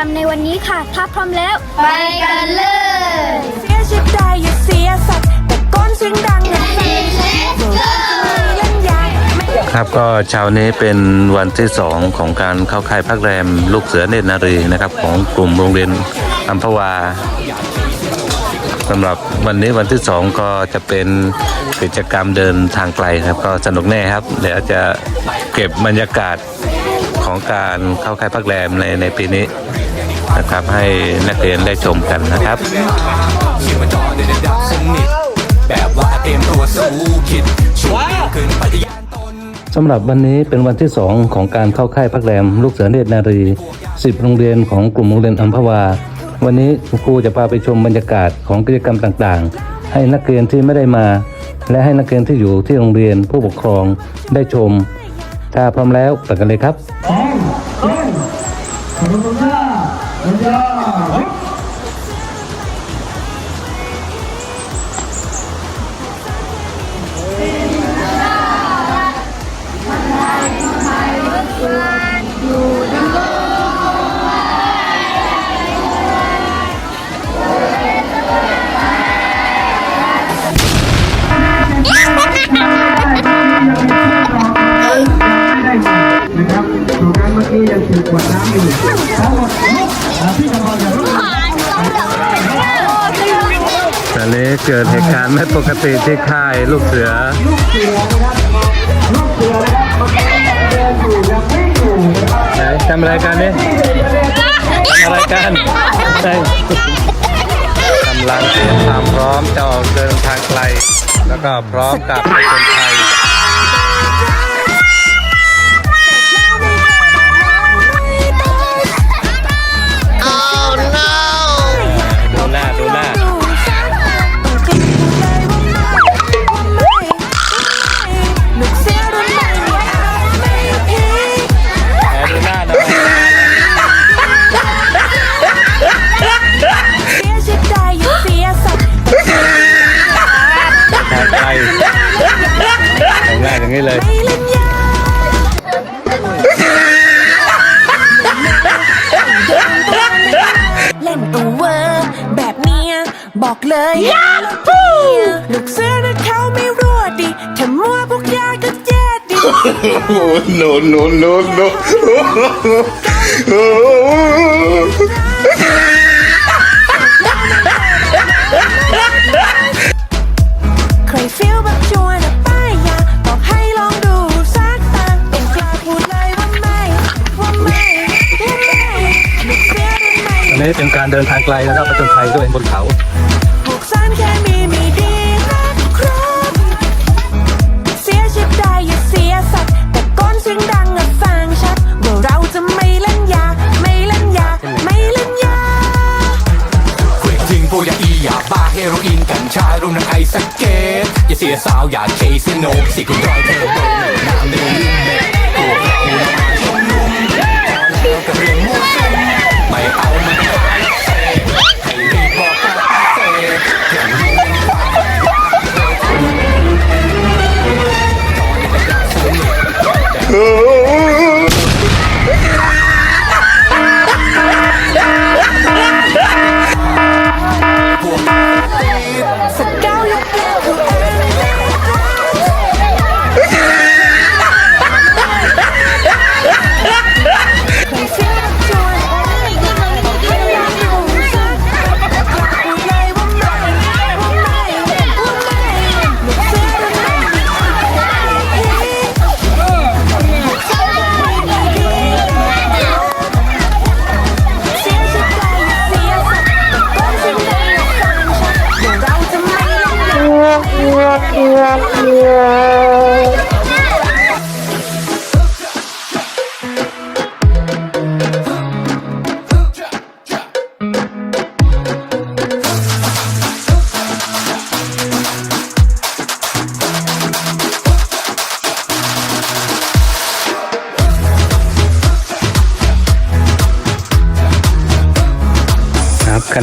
รรมในวันนี้ค่ะ ถ้าพร้อมแล้ว ไปกันเลย เสียชิดได้อย่าเสียสัตว์แต่ก้นเสียงดังนะเสียชัดเดี๋ยวเราจะมีเล่นยาไม่ครับก็เช้านี้เป็นวันที่สองของการเข้าค่ายพักแรม ลูกเสือเนตรนารีนะครับของกลุ่มโรงเรียนอัมพวาสำหรับวันนี้วันที่สองก็จะเป็นกิจกรรมเดินทางไกลครับ ก็สนุกแน่ครับ เดี๋ยวจะเก็บบรรยากาศ ของการเข้าค่ายพักแรมในในปีนี้นะครับให้นักเรียนได้ชมกันนะครับสนิทแบบว่าเตรียมตัวสู้คิดช่วยขึ้นปฏิญาณตนสำหรับวันนี้เป็นวันที่ 2 ของการเข้าค่ายพักแรม ลูกเสือเนตรนารี 10 โรงเรียนของกลุ่มโรงเรียนอัมพวา วันนี้ครูจะพาไปชมบรรยากาศของกิจกรรมต่างๆ ให้นักเรียนที่ไม่ได้มา และให้นักเรียนที่อยู่ที่โรงเรียนผู้ปกครองได้ชม ถ้าพร้อมแล้วไปกันเลยครับนะครับ มื่อกี้ยังถือขวดน้ำอยู่ทั้งหมดอ่าพี่กำลังจะรู้ตอนนี้เกิดเหตุการณ์ไม่ปกติที่ค่ายลูกเสือ ลูกเสือนะครับลูกเสือนะครับเมื่อกี้ยังเดินอยู่ยังวิ่งอยู่นะครับไหนทำอะไรกันนี่ทำอะไรกันใช่กำลังเตรียมความพร้อมจะออกเดินทางไกล แล้วก็พร้อมกับผจญ ม่ลูกเสือรุ่นใหม่อันนี้เป็นการเดินทางไกลนะครับผจญภัยด้วยบนเขา สเก็ตอย่าเสียสาวอย่าเคซิโนสิคุณรอยเธอโดนน้ำเดือดเม็ดพวกมูมาชมนุมพอแล้วกับเรื่องมั่วซุ่มไม่เอามันขายเสพให้รีบบอกกับเสพอย่างนี้มันควายจอดในดาวสนิท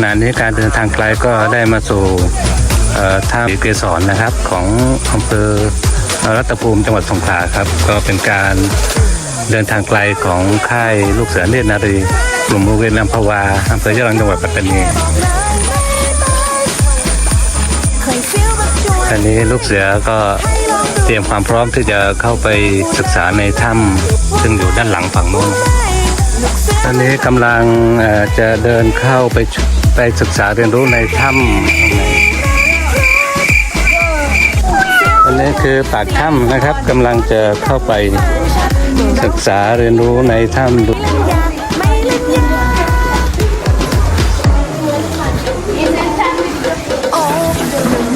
ณะนี้การเดินทางไกลก็ได้มาสู่เอ่อท่าเกสรนะครับ ของอำเภอรัตภูมิจังหวัดสงขลาครับ ก็เป็นการเดินทางไกลของค่ายลูกเสือเนตรนารีกลุ่มโรงเรียนอัมพวาอำเภอยะรังจังหวัดปัตตานีเคยฟีลแบบจวนอันนี้ลูกเสือก็เตรียมความพร้อมที่จะเข้าไปศึกษาในถ้ำซึ่งอยู่ด้านหลังฝั่งนู้นอตอนนี้กำลังจะเดินเข้าไป ไปศึกษาเรียนรู้ในถ้ำอันนี้คือปากถ้ำนะครับกำลังจะเข้าไปศึกษาเรียนรู้ในถ้ำดูอยากไม่เล่นยาโอ้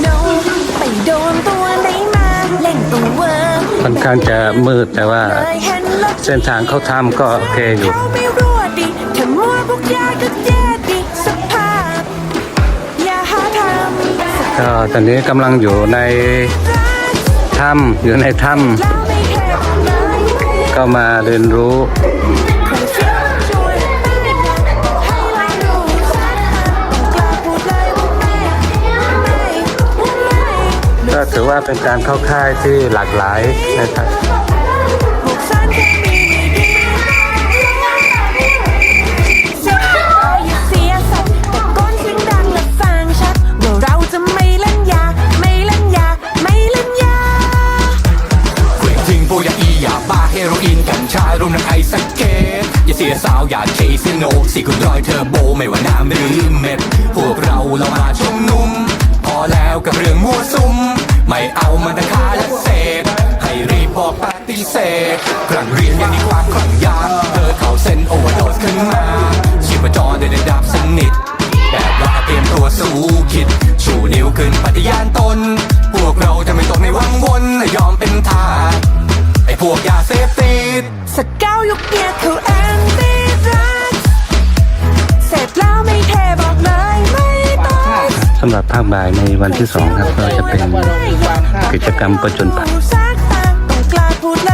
no ไปโดนตัวไหนมาเล่นตัวเวอร์ค่อนข้างจะมืดแต่ว่าเส้นทางเข้าถ้ำก็โอเคอยู่ ก็ตอนนี้กำลังอยู่ในถ้ำอยู่ในถ้ำก็มาเรียนรู้ก็ถือว่าเป็นการเข้าค่ายที่หลากหลายนะครับ สียสาวอย่าเคซิโนสี่คุณรอยเทอร์โบไม่ว่าน้ำหรือเม็ด พวกเราเรามาชุมนุม พอแล้วกับเรื่องมั่วซุม ไม่เอามันตะคาและเสพให้รีบบอกปฏิเสธกลั่นเรียนยังมีความคลั่งยาเธอเข้าเส้นโอเวอร์โดสขึ้นมาชีพจรได้ด้ดับสนิทแบบว่าเตรียมตัวสู้คิดชูนิ้วขึ้นปฏิญาณตน ภาคบ่ายในวันที่สองครับก็จะเป็นกิจกรรมประจนภัยสักตางต้องกล้าพูดเล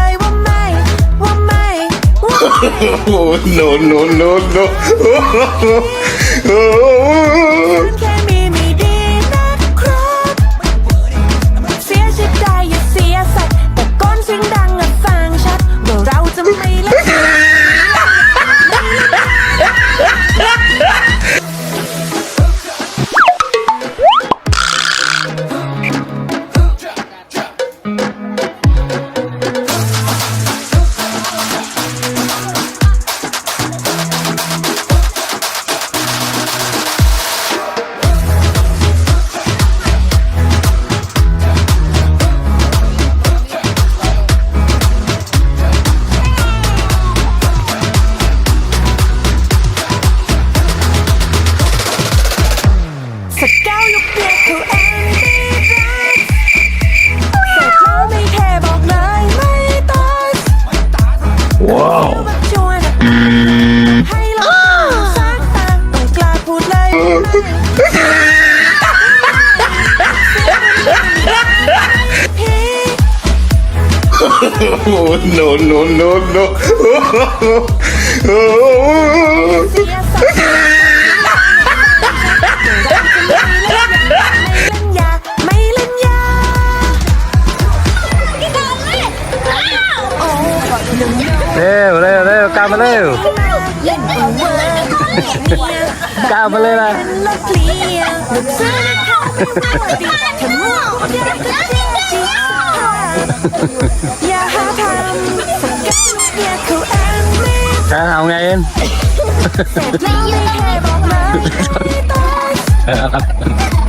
เร็วเร็วเร็วกาวมาเร็วเล่นตัวเวอร์ก้ามาเลยนะอย่าหาทำ อแอนนี่จะเอาไงเอ็นไม่ยืนแค่บอกเลยไม่ต้อง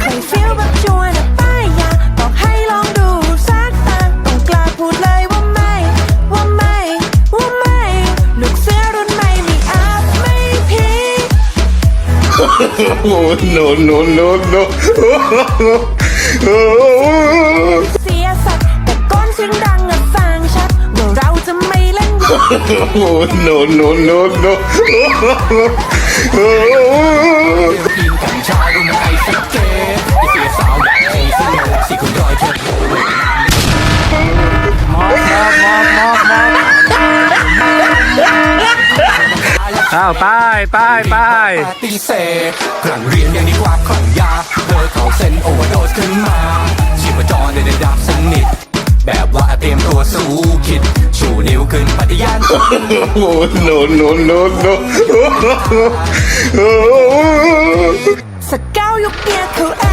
เคยฟีลแบบชวนป้ายยาบอกให้ลองดูสักตาต้องกล้าพูดเลยว่าไม่ว่าไม่ว่าไม่ลูกเสือรุ่นใหม่ไม่อาจไม่พี Oh, no, no, no, no. เสียสัตว์แต่ก้นเสียงดัง no, no, no, no. กินกัญชารวมไอสเกตอย่าเสียสาวอย่าเคซิโนสี่คุณรอยเทอร์โบอ้าวไปไปไปปฏิเสธกลั่นเรียนยังดีกว่าคลั่งยาเธอเข้าเส้นโอเวอร์โดสขึ้นมาชีพจรได้ได้ดับสนิท แบบว่าเตรียมตัวสู้คิด ชูนิ้วขึ้นปฏิญาณโอ้โนโนโนโนสก้ายกเกียร์เขาแอ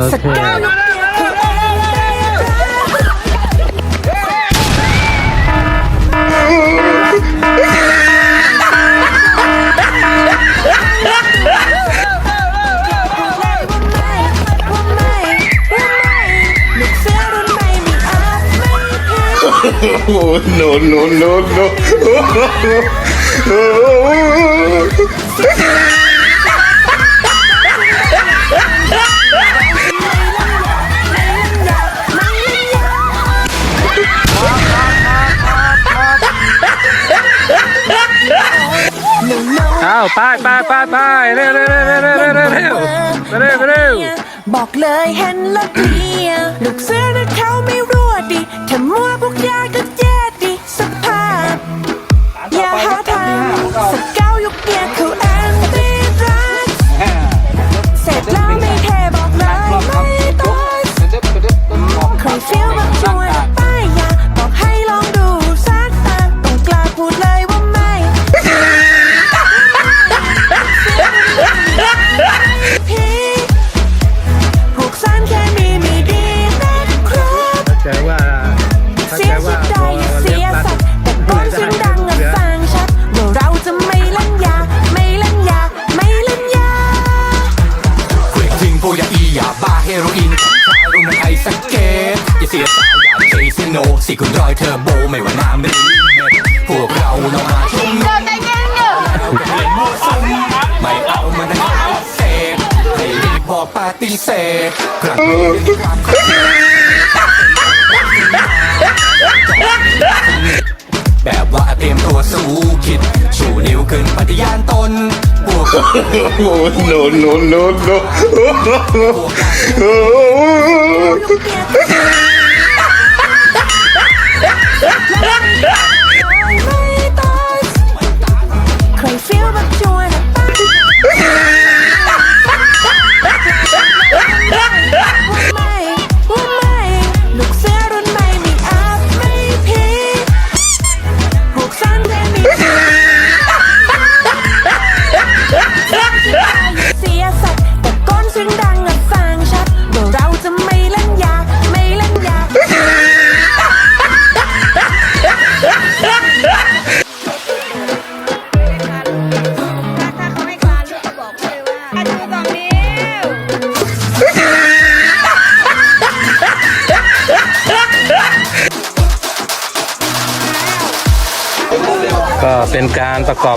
Okay. oh, no, no, no, no. าไปไปไปไปเร็วเร็วเร็วเร็วเร็วเร็วเร็วเร็วบอกเลยเห็นแล้วเพียลูกเสือ แบบว่าเตรียมตัวสู้คิด ชูนิ้วขึ้นปฏิญาณตนบวกโอ้โนโนโนโนโอ้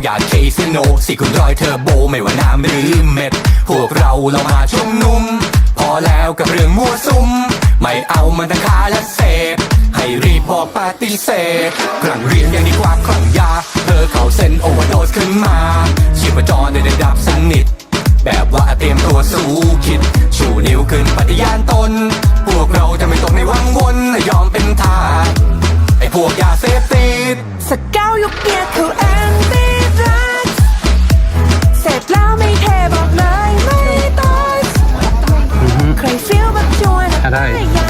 เสียาวอย่าเคซิโนสี่คุณรอยเทอร์โบไม่ว่าน้ำหรือเม็ด พวกเราเรามาชุมนุม พอแล้วกับเรื่องมั่วซุม ไม่เอามันทั้งค้าและเสพ ให้รีบบอกปฏิเสธครั้งเรียนยังดีกว่าครั้งยา เธอเขาเส้นโอเวอร์โดสขึ้นมาชีพจรได้ได้ดับสนิท แบบว่าเตรียมตัวสู้คิด ชูนิ้วขึ้นปฏิญาณตน พวกเราจะไม่ตกในวังวนและยอมเป็นทาสไอ้พวกยาเสพติดสกาวยุคเนี้ยคือแอนตี ไม่เทบอกเลยไม่ต้องใครฟีลแบบชวนอะได้